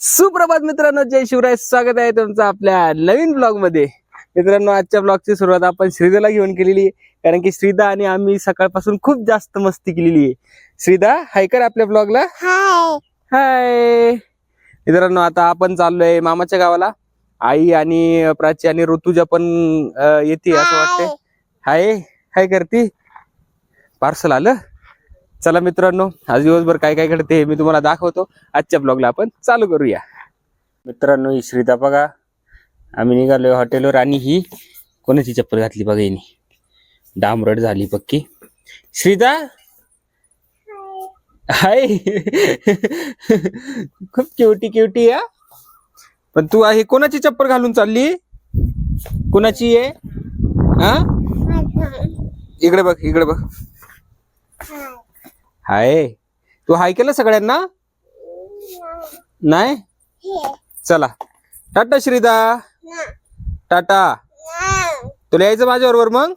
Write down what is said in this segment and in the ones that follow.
सुप्रभात मित्रांनो जय शिवराय. स्वागत आहे तुमचं आपल्या नवीन ब्लॉगमध्ये. मित्रांनो आजच्या ब्लॉगची सुरुवात आपण श्रीदाला घेऊन केलेली आहे. कारण की श्रीदा आणि आम्ही सकाळपासून खूप जास्त मस्ती केलेली आहे. श्रीदा हाय कर आपल्या ब्लॉगला हाय हाय मित्रांनो आता आपण चाललोय मामाच्या गावाला. आई आणि प्राची आणि ऋतुजा पण अं, येते असं वाटतंय. हाय हाय करती. पार्सल आलं? चला मित्रांनो आज दिवसभर काय काय घडते हे मी तुम्हाला दाखवतो. आजच्या ब्लॉगला आपण चालू करूया. मित्रांनो ही श्रीदा बघा. आम्ही निघालोय हॉटेलवर आणि ही कोणाची चप्पल घातली बघा हिने. डांबरट झाली पक्की. श्रीदा हाय. खूप क्युटी क्युटी या पण तू आहे कोणाची चप्पल घालून चालली? कोणाची आहे? हा? इकडे बघ इकडे बघ. हाय. तू हाय केलं सगळ्यांना? नाही? चला. टाटा श्रीदा. टाटा. तुला यायचं माझ्याबरोबर मग?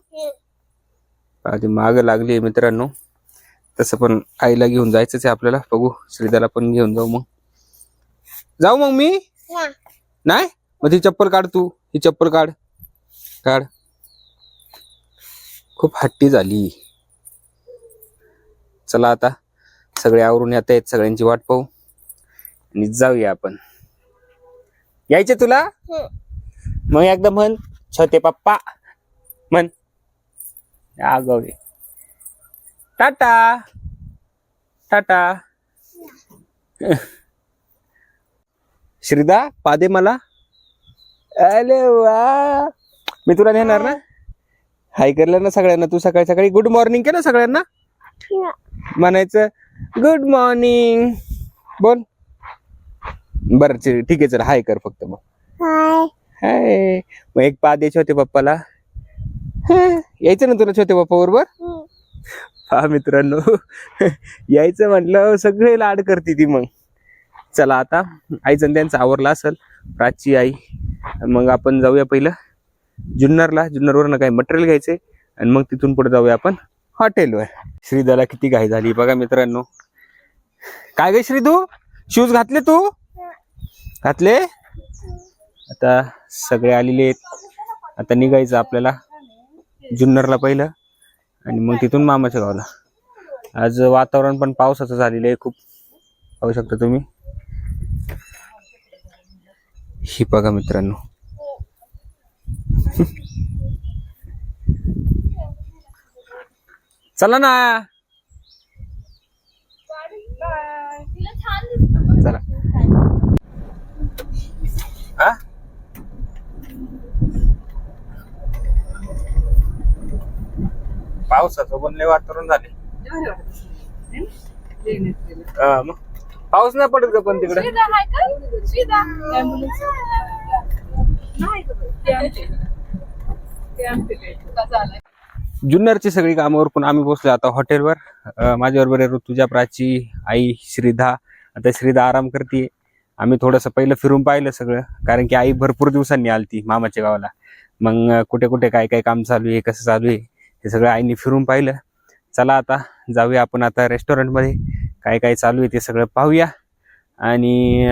आधी माग लागली मित्रांनो. तसं पण आईला घेऊन जायचंच आहे आपल्याला. बघू श्रीदाला पण घेऊन जाऊ मग. जाऊ मग मी? नाही? मग ती चप्पल काढ तू. ही चप्पल काढ. काढ. खूप हट्टी झाली. चला आता. सगळे आवरून येत आहेत सगळ्यांची वाट पाहू. आणि जाऊया आपण. यायचे तुला? मग एकदा म्हण छोटे पप्पा. म्हण. आगावे टाटा. टाटा. श्रीदा पादे मला. अरे वा. मी तुला नेणार ना? हाय करलं ना सगळ्यांना तू सकाळी सकाळी गुड मॉर्निंग केलं सगळ्यांना? म्हणायचं गुड मॉर्निंग बोल. बर ठीक आहे चल हाय कर फक्त मग. हाय. हाय. मग एक पा द्यायचे होते पप्पाला. हा, यायचं ना तुला छोटे पप्पा बरोबर? हा. मित्रांनो यायचं म्हटलं सगळे लाड करते ती मग. चला आता आईचं त्यांचं आवरलं असेल प्राची आई. मग आपण जाऊया पहिलं. जुन्नरला जुन्नरवरनं काही मटेरियल घ्यायचे आणि मग तिथून पुढे जाऊया आपण. हॉटेलवर श्रीदाला किती घाई झाली. बघा मित्रांनो. काय गे श्रीदू? शूज घातले तू? घातले? आता सगळे आलेले आहेत. आता निघायचं आपल्याला. जुन्नरला पहिलं. आणि मग तिथून मामाच्या गावाला. आज वातावरण पण पावसाचं झालेलं आहे खूप. पाहू शकता तुम्ही. ही बघा मित्रांनो. चला ना. चला. हा? पावसाचं बनले वातावरण झाले हा, मग. पाऊस नाही पडत का पण तिकडे? जुन्नरची सगळी कामावर पण आम्ही पोहोचलो आता हॉटेलवर. माझ्याबरोबर आहे ऋतुजा प्राची आई श्रीधा. आता श्रीधा आराम करते आम्ही थोडंसं पहिलं फिरून पाहिलं सगळं कारण की आई भरपूर दिवसांनी आलती मामाच्या गावाला. मग कुठे कुठे काय काय काम चालू आहे कसं चालू आहे हे सगळं आईने फिरून पाहिलं. चला आता जाऊया आपण आता रेस्टॉरंटमध्ये. काय काय चालू आहे ते सगळं पाहूया. आणि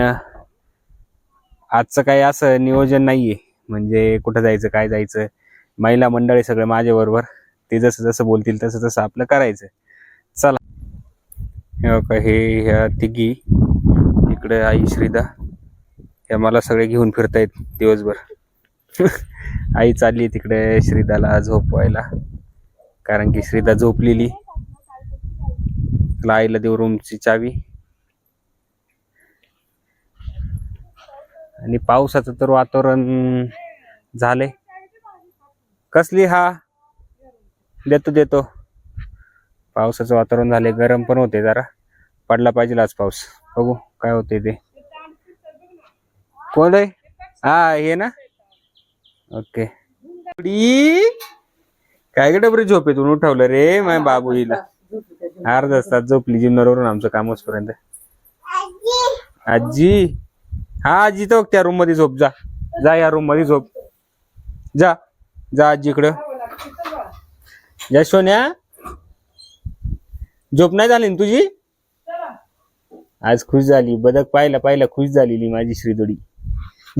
आजचं काही असं नियोजन नाहीये. म्हणजे कुठं जायचं काय जायचं. महिला मंडळी सगळे माझ्याबरोबर. ते जसं जसं बोलतील तसं तसं आपलं करायचं चला. हे बघा, हे ह्या तिघी इकडे आई श्रीदा ह्या मला सगळे घेऊन फिरतायत दिवसभर. आई चालली तिकडे श्रीदाला झोपवायला कारण की श्रीदा झोपलेली. तिला आईला देऊ रूमची चावी. आणि पावसाचं तर वातावरण झाले कसली हा? देतो देतो. पावसाचं वातावरण झाले गरम पण होते जरा. पडला पाहिजे आज पाऊस. बघू काय होते ते. कोण आहे हा हे ना? ओके. काय ग डबरी झोपेतून उठवलं रे माझ्या बाबू हिला. अर्धा तास झोपली जिमनरवरून आमचं काम पर्यंत आजी? हा आजी तो त्या रूममध्ये झोप जा. जा या रूममध्ये झोप. जा. जा आजी इकडं. सोन्या? झोप नाही झाली ना तुझी? आज खुश झाली. बदक पाहिला पाहिला खुश झालेली माझी श्रीदोडी.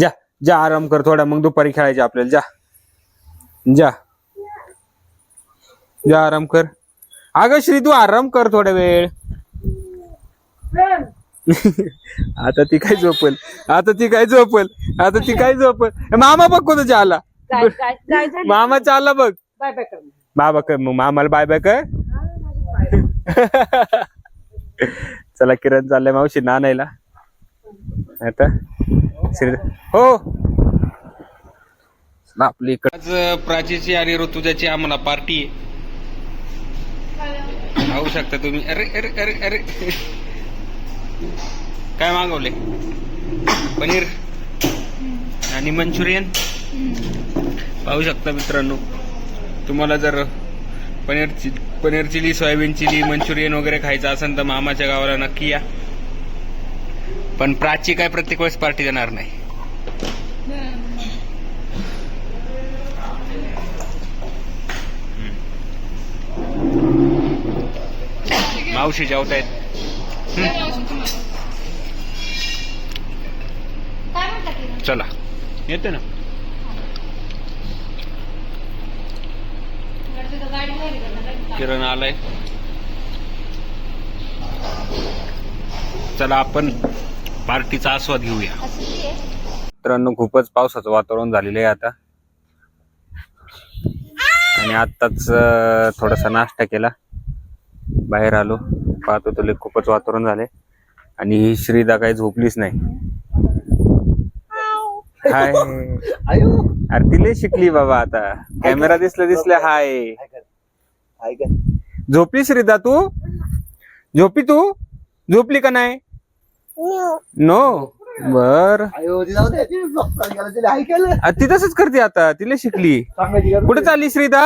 जा जा आराम कर थोडा मग दुपारी खेळायचे आपल्याला. जा. जा. जा आराम कर. अगं श्री तू आराम कर थोडा वेळ. आता ती काय झोपल? आता ती काय झोपल? आता ती काय झोपल? मामा बघ कोण आला. काय काय काय झालं? मामा चालला बघ. बाय बाय बाबा कर मग मामाला बाय बाय कर. चला किरण चाललंय मावशी नानायला आता श्री हो. आपली इकडे. आज प्राचीची आणि ऋतुजाची आम्हाला पार्टी आहे. पाहू शकता तुम्ही. अरे अरे अरे अरे. काय मागवले पनीर आणि मंचुरियन? पाहू शकता मित्रांनो. तुम्हाला जर पनीर चि paneer chilli soybean chilli Manchurian वगैरे खायचं असेल तर मामाच्या गावाला नक्की या. पण प्राची काय प्रत्येक वेळेस पार्टी देणार नाही. मावशी जेवतायत. चला. येते ना. किरण आलाय. चला आपण पार्टीचा आस्वाद घेऊया. मित्रांनो खूपच पावसाचं वातावरण झालेलं आहे आता. आणि आत्ताच अं, थोडासा नाश्ता केला. बाहेर आलो. पाहतो तुला खूपच वातावरण झाले आणि ही श्रीदा काही झोपलीच नाही. हाय. अरे तिले शिकली बाबा आता. कॅमेरा दिसलं दिसलं हाय. झोपली श्रीदा तू? झोपली तू? झोपली का नाही? नो. बर. ती तसंच करते आता तिला शिकली. कुठे चालली श्रीदा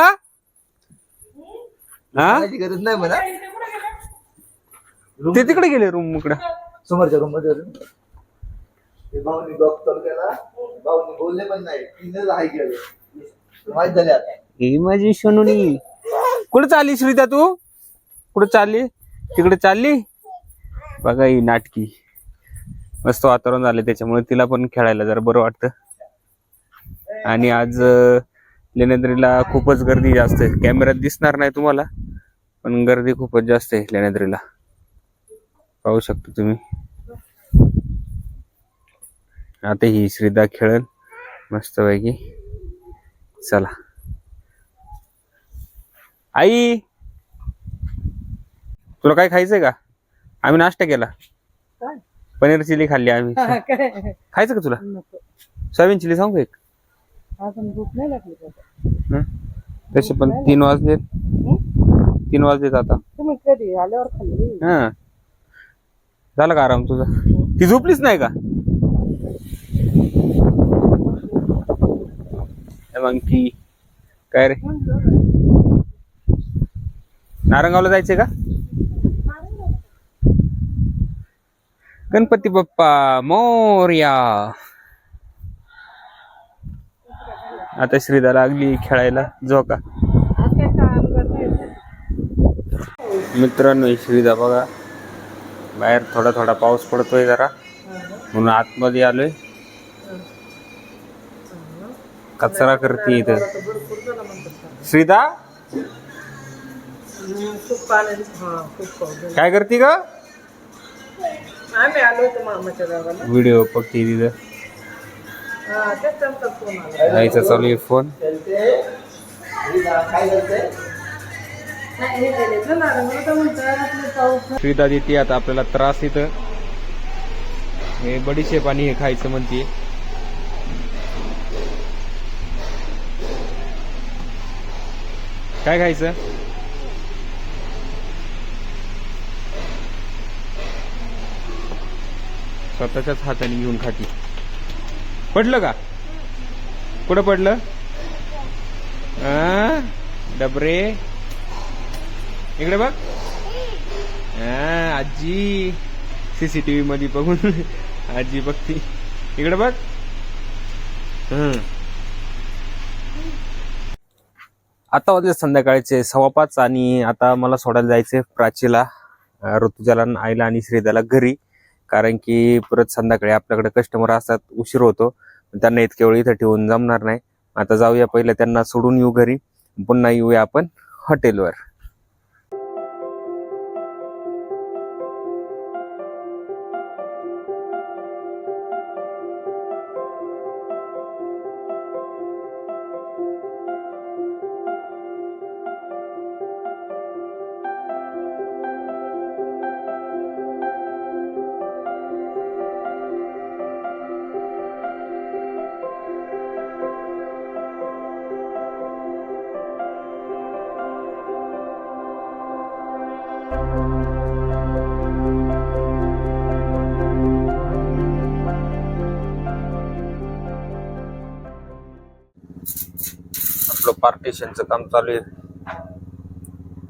हा? गरज नाही म्हणा ते तिकडे गेले रूम इकडं. समोरच्या रूममध्ये भाऊनी ब्लॉक चालू केला. भाऊनी बोलले पण नाही. तिने हाय केलं माहीत झाले आता. ही माझी सोनुनी. कुठे चालली श्रीदा तू? कुठे चालली? तिकडे चालली? बघा ही नाटकी. मस्त वातावरण झालं त्याच्यामुळे तिला पण खेळायला जरा बरं वाटतं. आणि आज लेण्याद्रीला खूपच गर्दी जास्त आहे. कॅमेऱ्यात दिसणार नाही तुम्हाला पण गर्दी खूपच जास्त आहे लेण्याद्रीला पाहू शकता तुम्ही. आता ही श्रीदा खेळल मस्तपैकी. चला. आई तुला काय खायचंय का? आम्ही नाश्ता केला. काय? पनीर चिली खाल्ली आम्ही. काय? खायचं का तुला? नको. सोयाबीन चिली सांगू का एक. अजून भूक नाही लागली का? हं? तसे पण तीन वाजलेत हं? तीन वाजलेत आता. तुम्ही कधी आल्यावर खाल्ली? हा. झाला का आराम तुझा? ती झोपलीच नाही का? मग ती काय रे? नारंगावला जायचंय का? गणपती बाप्पा मोर्या. आता श्रीदा लागली खेळायला झोका. मित्रांनो ही श्रीदा बघा. बाहेर थोडा थोडा पाऊस पडतोय जरा. म्हणून आतमध्ये आलोय. कचरा करते इथं. श्रीदा? खूप हा खूप काय करते का आम्ही आलो होतो मामाच्या गावाला. व्हिडिओ बघते तिथं हा तेच त्यांचा फोन आला. आईचा चालू आहे फोन. खेळते ही जा- काय करते नाही, हे गेले ना नारंगाला तर म्हणतात आपले पाऊस श्रीदा देते आता आपल्याला त्रास इथं हे बडीशेप आणि हे खायचं म्हणते. काय खायचं? स्वतःच्याच हाताने घेऊन खाती. पडलं का? कुठं पडलं? डबरे? इकडे बघ. आजी. सीसीटीव्ही मध्ये बघून आजी बघती. इकडे बघ. हम्म. आता वाजले संध्याकाळचे सव्वा पाच आणि आता मला सोडायला जायचे प्राचीला ऋतुजाला आईला आणि श्रीदाला घरी. कारण की परत संध्याकाळी आपल्याकडे कस्टमर असतात उशीर होतो. त्यांना इतक्या वेळ इथं ठेवून जमणार नाही. आता जाऊया पहिले त्यांना सोडून येऊ घरी. पुन्हा येऊया आपण हॉटेलवर आपलं पार्टिशनचं काम चालू आहे.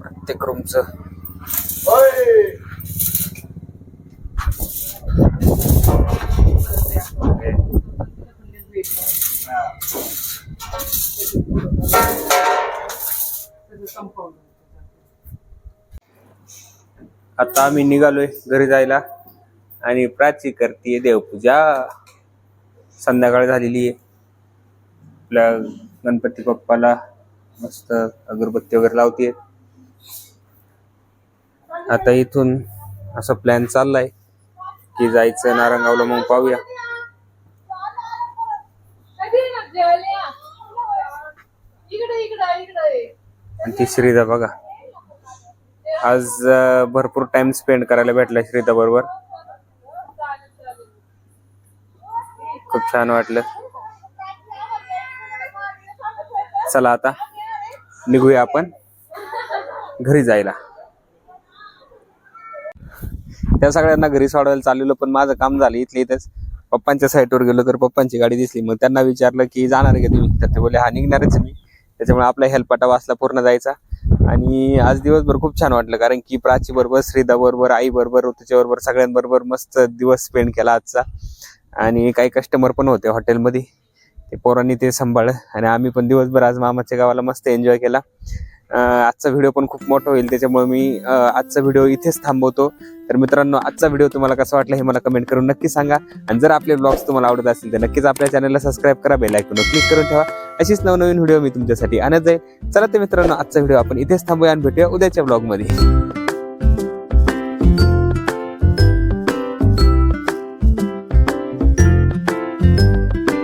प्रत्येक रूमचं आता आम्ही निघालोय घरी जायला. आणि प्राची करते देवपूजा. संध्याकाळ झालेली आहे आपल्या गणपती बाप्पाला मस्त अगरबत्ती वगैरे लावते आता इथून असा प्लॅन चाललाय की जायचं नारंगावला मग पाहूया. आणि ती श्रीदा बघा. आज भरपूर टाइम स्पेंड करायला भेटला श्रीदा बरोबर. खूप छान वाटलं. चला आता. निघूया आपण घरी जायला. त्या सगळ्यांना घरी सोडवायला चाललेलो पण माझं काम झालं इथल्या इथेच. पप्पांच्या साईटवर गेलो तर पप्पांची गाडी दिसली. मग त्यांना विचारलं की जाणार आहे का तुम्ही? तर ते बोलले हा निघणारच मी. त्याच्यामुळे आपला हेल्पाटा वाचला पूर्ण जायचा. आणि आज दिवसभर खूप छान वाटलं कारण की प्राची बरोबर श्रीदा बरोबर आई बरोबर ऋतूच्या बरोबर सगळ्यांबरोबर मस्त दिवस स्पेंड केला आजचा. आणि काही कस्टमर पण होते हॉटेलमध्ये ते पोरांनी ते सांभाळलं आणि आम्ही पण दिवसभर आज मामाच्या गावाला मस्त एन्जॉय केला. आजचा व्हिडिओ पण खूप मोठा होईल. त्याच्यामुळे मी आजचा व्हिडिओ इथेच थांबवतो. तर मित्रांनो आजचा व्हिडिओ तुम्हाला कसा वाटला हे मला कमेंट करून नक्की सांगा. आणि जर आपले ब्लॉग्स तुम्हाला आवडत असतील तर नक्कीच आपल्या चॅनलला सबस्क्राईब करा बेल आयकॉनवर क्लिक करून ठेवा. अशीच नवनवीन व्हिडिओ मी तुमच्यासाठी आणत जाईल चला तर मित्रांनो आजचा व्हिडिओ आपण इथेच थांबूया आणि भेटूया उद्याच्या ब्लॉगमध्ये